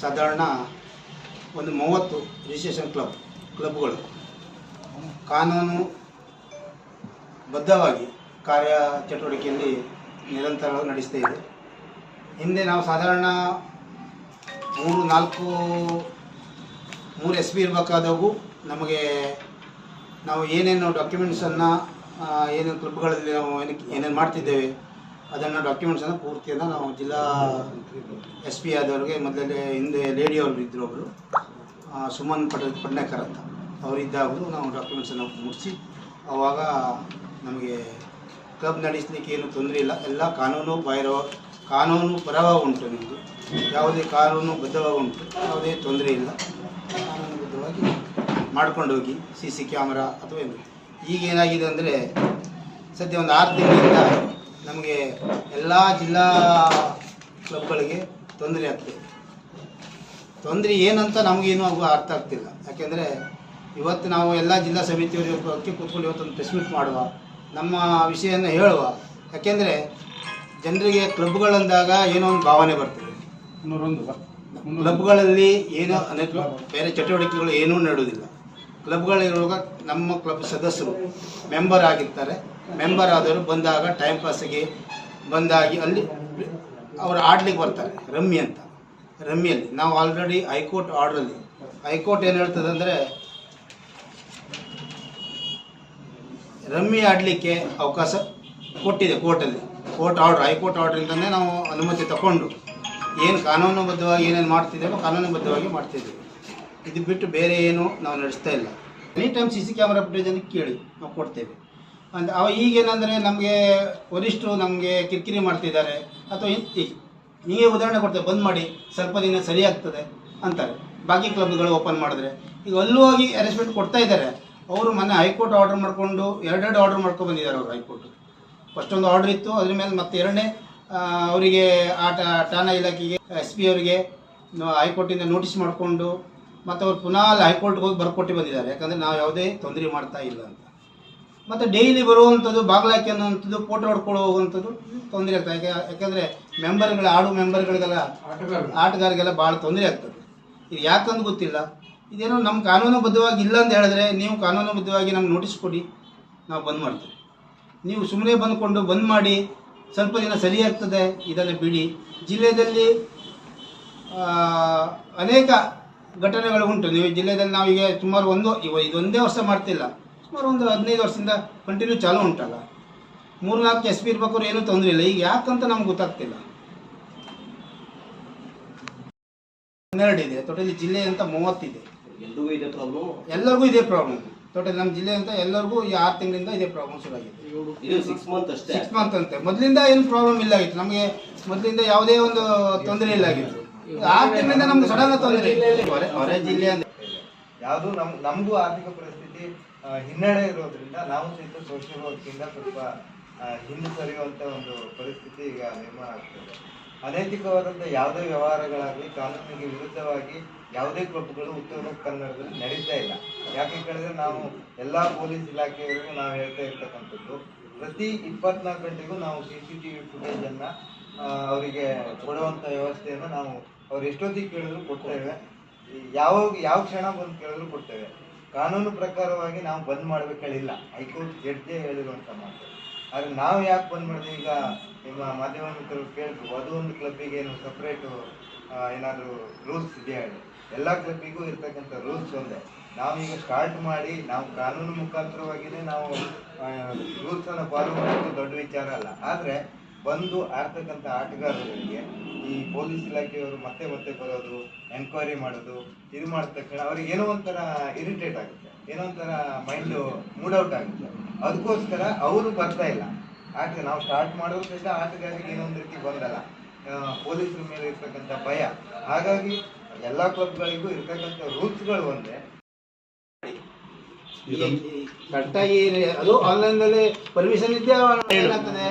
ಸಾಧಾರಣ ಒಂದು ಮೂವತ್ತು ರಿಜಿಸ್ಟ್ರೇಷನ್ ಕ್ಲಬ್ ಕ್ಲಬ್ಗಳು ಕಾನೂನು ಬದ್ಧವಾಗಿ ಕಾರ್ಯ ಚಟುವಟಿಕೆಯಲ್ಲಿ ನಿರಂತರವಾಗಿ ನಡೆಸ್ತಾ ಇದೆ. ಹಿಂದೆ ನಾವು ಸಾಧಾರಣ ಮೂರು, ನಾಲ್ಕು, ಮೂರು ಎಸ್ ಪಿ ಇರಬೇಕಾದವು. ನಮಗೆ ನಾವು ಏನೇನು ಡಾಕ್ಯುಮೆಂಟ್ಸನ್ನು ಏನೇನು ಕ್ಲಬ್ಗಳಲ್ಲಿ ನಾವು ಏನಕ್ಕೆ ಏನೇನು ಮಾಡ್ತಿದ್ದೇವೆ? ಅದನ್ನು ಡಾಕ್ಯುಮೆಂಟ್ಸನ್ನು ಪೂರ್ತಿಯನ್ನು ನಾವು ಜಿಲ್ಲಾ ಎಸ್ ಪಿ ಆದವ್ರಿಗೆ ಮೊದಲೇ ಹಿಂದೆ ಲೇಡಿ ಅವರು ಇದ್ದರು ಒಬ್ಬರು ಸುಮನ್ ಪಟ ಪಡ್ನೇಕರ್ ಅಂತ. ಅವರಿದ್ದಾಗಲೂ ನಾವು ಡಾಕ್ಯುಮೆಂಟ್ಸನ್ನು ಮುಗಿಸಿ ಆವಾಗ ನಮಗೆ ಕ್ಲಬ್ ನಡೆಸಲಿಕ್ಕೆ ಏನು ತೊಂದರೆ ಇಲ್ಲ. ಎಲ್ಲ ಕಾನೂನು ಬಾಹಿರ, ಕಾನೂನು ಪರವಾಗಿ ಉಂಟು ನಿಮ್ಮದು ಯಾವುದೇ ಕಾನೂನು ಬದ್ಧವಾಗಿ ಉಂಟು. ಯಾವುದೇ ತೊಂದರೆ ಇಲ್ಲ. ಕಾನೂನುಬದ್ಧವಾಗಿ ಮಾಡ್ಕೊಂಡು ಹೋಗಿ ಸಿ ಸಿ ಕ್ಯಾಮರಾ ಅಥವಾ ಏನು ಈಗ ಏನಾಗಿದೆ ಅಂದರೆ, ಸದ್ಯ ಒಂದು ಆರು ತಿಂಗಳಿಂದ ನಮಗೆ ಎಲ್ಲ ಜಿಲ್ಲಾ ಕ್ಲಬ್ಗಳಿಗೆ ತೊಂದರೆ ಆಗ್ತದೆ. ತೊಂದರೆ ಏನಂತ ನಮಗೇನು ಆಗುವ ಅರ್ಥ ಆಗ್ತಿಲ್ಲ. ಯಾಕೆಂದರೆ ಇವತ್ತು ನಾವು ಎಲ್ಲ ಜಿಲ್ಲಾ ಸಮಿತಿಯವರಿಗೆ ಕೂತ್ಕೊಂಡು ಇವತ್ತೊಂದು ಪ್ರೆಸ್ ಮೀಟ್ ಮಾಡುವ ನಮ್ಮ ವಿಷಯವನ್ನು ಹೇಳುವ. ಯಾಕೆಂದರೆ ಜನರಿಗೆ ಕ್ಲಬ್ಗಳಂದಾಗ ಏನೋ ಒಂದು ಭಾವನೆ ಬರ್ತದೆ. ಕ್ಲಬ್ಗಳಲ್ಲಿ ಏನೋ ಅನೇಕ ಬೇರೆ ಚಟುವಟಿಕೆಗಳು ಏನೂ ನಡೆಯೋದಿಲ್ಲ ಕ್ಲಬ್ಗಳಿರುವಾಗ ನಮ್ಮ ಕ್ಲಬ್ ಸದಸ್ಯರು ಮೆಂಬರ್ ಆಗಿರ್ತಾರೆ. ಮೆಂಬರ್ ಆದವರು ಬಂದಾಗ ಟೈಮ್ ಪಾಸಿಗೆ ಬಂದಾಗಿ ಅಲ್ಲಿ ಅವರು ಆಡ್ಲಿಕ್ಕೆ ಬರ್ತಾರೆ, ರಮ್ಮಿ ಅಂತ. ರಮ್ಮಿಯಲ್ಲಿ ನಾವು ಆಲ್ರೆಡಿ ಹೈಕೋರ್ಟ್ ಆರ್ಡ್ರಲ್ಲಿ ಹೈಕೋರ್ಟ್ ಏನು ಹೇಳ್ತದೆ ಅಂದರೆ ರಮ್ಮಿ ಆಡಲಿಕ್ಕೆ ಅವಕಾಶ ಕೊಟ್ಟಿದೆ ಕೋರ್ಟಲ್ಲಿ ಕೋರ್ಟ್ ಆರ್ಡ್ರ್ ಹೈಕೋರ್ಟ್ ಆರ್ಡ್ರಿಂದನೇ ನಾವು ಅನುಮತಿ ತಗೊಂಡು, ಏನು ಕಾನೂನುಬದ್ಧವಾಗಿ ಏನೇನು ಮಾಡ್ತಿದ್ದೇವೋ ಕಾನೂನುಬದ್ಧವಾಗಿ ಮಾಡ್ತಿದ್ದೇವೆ. ಇದು ಬಿಟ್ಟು ಬೇರೆ ಏನು ನಾವು ನಡೆಸ್ತಾ ಇಲ್ಲ. Any time C C camera ಫುಟೇಜನ್ನು ಕೇಳಿ ನಾವು ಕೊಡ್ತೇವೆ. ಅಂದರೆ ಅವ ಈಗೇನಂದರೆ ನಮಗೆ ವರಿಷ್ಠರು ನಮಗೆ ಕಿರಿಕಿರಿ ಮಾಡ್ತಿದ್ದಾರೆ. ಅಥವಾ ನೀವೇ ಉದಾಹರಣೆ ಕೊಡ್ತೇವೆ, ಬಂದ್ ಮಾಡಿ, ಸ್ವಲ್ಪ ದಿನ ಸರಿ ಆಗ್ತದೆ ಅಂತಾರೆ. ಬಾಕಿ ಕ್ಲಬ್ಗಳು ಓಪನ್ ಮಾಡಿದ್ರೆ. ಈಗ ಅಲ್ಲೂ ಹೋಗಿ ಅರೇಂಜ್ಮೆಂಟ್ ಕೊಡ್ತಾ ಇದ್ದಾರೆ. ಅವರು ಮೊನ್ನೆ ಹೈಕೋರ್ಟ್ ಆರ್ಡರ್ ಮಾಡಿಕೊಂಡು ಎರಡೆರಡು ಆರ್ಡರ್ ಮಾಡ್ಕೊಂಡು ಬಂದಿದ್ದಾರೆ ಅವರು ಹೈಕೋರ್ಟ್. ಫಸ್ಟ್ ಒಂದು ಆರ್ಡರ್ ಇತ್ತು, ಅದ್ರ ಮೇಲೆ ಮತ್ತೆ ಎರಡನೇ ಅವರಿಗೆ ಆ ಠಾಣಾ ಇಲಾಖೆಗೆ ಎಸ್ ಪಿ ಅವರಿಗೆ ಹೈಕೋರ್ಟಿಂದ ನೋಟಿಸ್ ಮಾಡಿಕೊಂಡು ಮತ್ತು ಅವ್ರು ಪುನಃ ಅಲ್ಲಿ ಹೈಕೋರ್ಟ್ಗೆ ಹೋಗಿ ಬರ್ಕೊಟ್ಟು ಬಂದಿದ್ದಾರೆ. ಯಾಕಂದರೆ ನಾವು ಯಾವುದೇ ತೊಂದರೆ ಮಾಡ್ತಾ ಇಲ್ಲ ಅಂತ. ಮತ್ತು ಡೈಲಿ ಬರುವಂಥದ್ದು ಬಾಗ್ಲಾಕಿ ಅನ್ನುವಂಥದ್ದು ಫೋಟೋ ಹೊಡ್ಕೊಳ್ಳೋ ಹೋಗುವಂಥದ್ದು ತೊಂದರೆ ಆಗ್ತದೆ. ಯಾಕೆ ಯಾಕಂದರೆ ಮೆಂಬರ್ಗಳ ಆಡು ಮೆಂಬರ್ಗಳಿಗೆಲ್ಲ ಆಟಗಾರರಿಗೆಲ್ಲ ಭಾಳ ತೊಂದರೆ ಆಗ್ತದೆ. ಇದು ಯಾಕಂತ ಗೊತ್ತಿಲ್ಲ. ಇದೇನೋ ನಮ್ಮ ಕಾನೂನುಬದ್ಧವಾಗಿ ಇಲ್ಲ ಅಂತ ಹೇಳಿದ್ರೆ ನೀವು ಕಾನೂನುಬದ್ಧವಾಗಿ ನಮ್ಗೆ ನೋಟಿಸ್ ಕೊಡಿ. ನಾವು ಬಂದ್ ಮಾಡ್ತೀವಿ. ನೀವು ಸುಮ್ಮನೆ ಬಂದ್ಕೊಂಡು ಬಂದ್ ಮಾಡಿ ಸ್ವಲ್ಪ ದಿನ ಸರಿ ಆಗ್ತದೆ ಇದನ್ನು ಬಿಡಿ. ಜಿಲ್ಲೆಯಲ್ಲಿ ಅನೇಕ ಘಟನೆಗಳು ಉಂಟು. ನೀವು ಜಿಲ್ಲೆಯಲ್ಲಿ ನಾವೀಗ ಸುಮಾರು ಒಂದು ಇವ ಇದೊಂದೇ ವರ್ಷ ಮಾಡ್ತಿಲ್ಲ. ಸುಮಾರು ಒಂದು ಹದಿನೈದು ವರ್ಷದಿಂದ ಕಂಟಿನ್ಯೂ ಚಾಲು ಉಂಟಲ್ಲ. ಮೂರು ನಾಲ್ಕು ಎಸ್ ಪಿ ಇರ್ಬೇಕಾದ್ರೆ ಏನೂ ತೊಂದರೆ ಇಲ್ಲ. ಈಗ ಯಾಕಂತ ನಮ್ಗೆ ಗೊತ್ತಾಗ್ತಿಲ್ಲ. ಹನ್ನೆರಡು ಇದೆ. ಟೋಟಲಿ ಜಿಲ್ಲೆ ಅಂತ ಮೂವತ್ತಿದೆ. ಎಲ್ರಿಗೂ ಇದೆ ಪ್ರಾಬ್ಲಮ್ ಎಲ್ಲರಿಗೂ ಇದೇ ಪ್ರಾಬ್ಲಮ್ ಟೋಟಲ್ ನಮ್ಮ ಜಿಲ್ಲೆ ಅಂತ ಎಲ್ಲರಿಗೂ ಈ ಆರು ತಿಂಗಳಿಂದ ಇದೇ ಪ್ರಾಬ್ಲಮ್ ಶುರು ಆಗಿದೆ. ಸಿಕ್ಸ್ ಮಂತ್ ಅಷ್ಟೇ. ಸಿಕ್ಸ್ ಮಂತ್ ಅಂತೆ. ಮೊದಲಿಂದ ಏನು ಪ್ರಾಬ್ಲಮ್ ಇಲ್ಲ ಆಗಿತ್ತು. ನಮಗೆ ಮೊದಲಿಂದ ಯಾವುದೇ ಒಂದು ತೊಂದರೆ ಇಲ್ಲ ಆಗಿತ್ತು. ಆರು ತಿಂಗಳಿಂದ ನಮ್ಗೆ ಸಡನ್ ತೊಂದರೆ ಅಂದ್ರೆ ಯಾವುದು ನಮ್ ನಮಗೂ ಆರ್ಥಿಕ ಪರಿಸ್ಥಿತಿ ಹಿನ್ನಡೆ ಇರೋದ್ರಿಂದ ನಾವು ಸಹಿತ ಸೋಷಿಯಲ್ ವರ್ಕಿಂದ ಸ್ವಲ್ಪ ಹಿಂದೆ ಸರಿಯುವಂತ ಒಂದು ಪರಿಸ್ಥಿತಿ ಈಗ ನಿರ್ಮಾಣ ಆಗ್ತದೆ ಅನೈತಿಕವಾದಂಥ ಯಾವುದೇ ವ್ಯವಹಾರಗಳಾಗಲಿ, ಕಾನೂನಿಗೆ ವಿರುದ್ಧವಾಗಿ ಯಾವುದೇ ಕ್ಲಬ್ಗಳು ಉತ್ತರ ಕನ್ನಡದಲ್ಲಿ ನಡೀತಾ ಇಲ್ಲ. ಯಾಕೆ ಕೇಳಿದ್ರೆ ನಾವು ಎಲ್ಲ ಪೊಲೀಸ್ ಇಲಾಖೆಯವರಿಗೂ ನಾವು ಹೇಳ್ತಾ ಇರ್ತಕ್ಕಂಥದ್ದು, ಪ್ರತಿ ಇಪ್ಪತ್ನಾಲ್ಕು ಗಂಟೆಗೂ ನಾವು ಸಿ ಸಿ ಟಿ ವಿ ಫುಟೇಜನ್ನು ಅವರಿಗೆ ಕೊಡುವಂಥ ವ್ಯವಸ್ಥೆಯನ್ನು ನಾವು ಅವ್ರು ಎಷ್ಟೊತ್ತಿಗೆ ಕೇಳಿದ್ರು ಕೊಡ್ತೇವೆ. ಯಾವಾಗ ಯಾವ ಕ್ಷಣ ಬಂದು ಕೇಳಿದ್ರು ಕೊಡ್ತೇವೆ. ಕಾನೂನು ಪ್ರಕಾರವಾಗಿ ನಾವು ಬಂದ್ ಮಾಡ್ಬೇಕು ಹೇಳಿಲ್ಲ ಹೈಕೋರ್ಟ್ ಜಡ್ಜೆ ಹೇಳಿರುವಂತ ಮಾತು. ಆದ್ರೆ ನಾವು ಯಾಕೆ ಬಂದ್ ಮಾಡಿದ್ವಿ? ಈಗ ನಿಮ್ಮ ಮಾಧ್ಯಮ ಮಿತ್ರರು ಕೇಳಿದ್ರು, ಅದು ಒಂದು ಕ್ಲಬ್ಬಿಗೆ ಏನು ಸಪ್ರೇಟು ಏನಾದರೂ ರೂಲ್ಸ್ ಇದೆಯಾ ಹೇಳಿ? ಎಲ್ಲ ಕ್ಲಬ್ಬಿಗೂ ಇರ್ತಕ್ಕಂಥ ರೂಲ್ಸ್ ಒಂದೇ. ನಾವೀಗ ಸ್ಟಾರ್ಟ್ ಮಾಡಿ, ನಾವು ಕಾನೂನು ಮುಖಾಂತರವಾಗಿನೇ ನಾವು ರೂಲ್ಸ್ ಅನ್ನು ಫಾಲೋ ಮಾಡೋದು ದೊಡ್ಡ ವಿಚಾರ ಅಲ್ಲ. ಆದ್ರೆ ಬಂದು ಆಡ್ತಕ್ಕಂಥ ಆಟಗಾರರಿಗೆ ಈ ಪೊಲೀಸ್ ಇಲಾಖೆಯವರು ಮತ್ತೆ ಮತ್ತೆ ಬರೋದು ಎನ್ಕ್ವೈರಿ ಮಾಡೋದು ಇದು ಮಾಡಿದ ತಕ್ಷಣ ಅವ್ರಿಗೆ ಏನೋ ಒಂಥರ ಇರಿಟೇಟ್ ಆಗುತ್ತೆ ಏನೋ ಒಂಥರ ಮೈಂಡ್ ಮೂಡ್ ಔಟ್ ಆಗುತ್ತೆ. ಅದಕ್ಕೋಸ್ಕರ ಅವರು ಬರ್ತಾ ಇಲ್ಲ. ಆಟ ನಾವು ಸ್ಟಾರ್ಟ್ ಮಾಡೋದ್ರಿಂದ ಆಟಗಾರರಿಗೆ ಏನೋ ಒಂದು ರೀತಿ ಬಂದಲ್ಲ. ಪೊಲೀಸರ ಮೇಲೆ ಇರ್ತಕ್ಕಂಥ ಭಯ. ಹಾಗಾಗಿ ಎಲ್ಲ ಕ್ಲಬ್ಗಳಿಗೂ ಇರ್ತಕ್ಕಂಥ ರೂಲ್ಸ್ಗಳು ಒಂದೇ. ಕಟ್ಟಾಗಿ ಅದು ಕರೆಕ್ಟಾಗಿ ಅದು ಆನ್ಲೈನ್ನಲ್ಲಿ ಪರ್ಮಿಷನ್ ಇದ್ದೇ ಏನಾಗ್ತದೆ?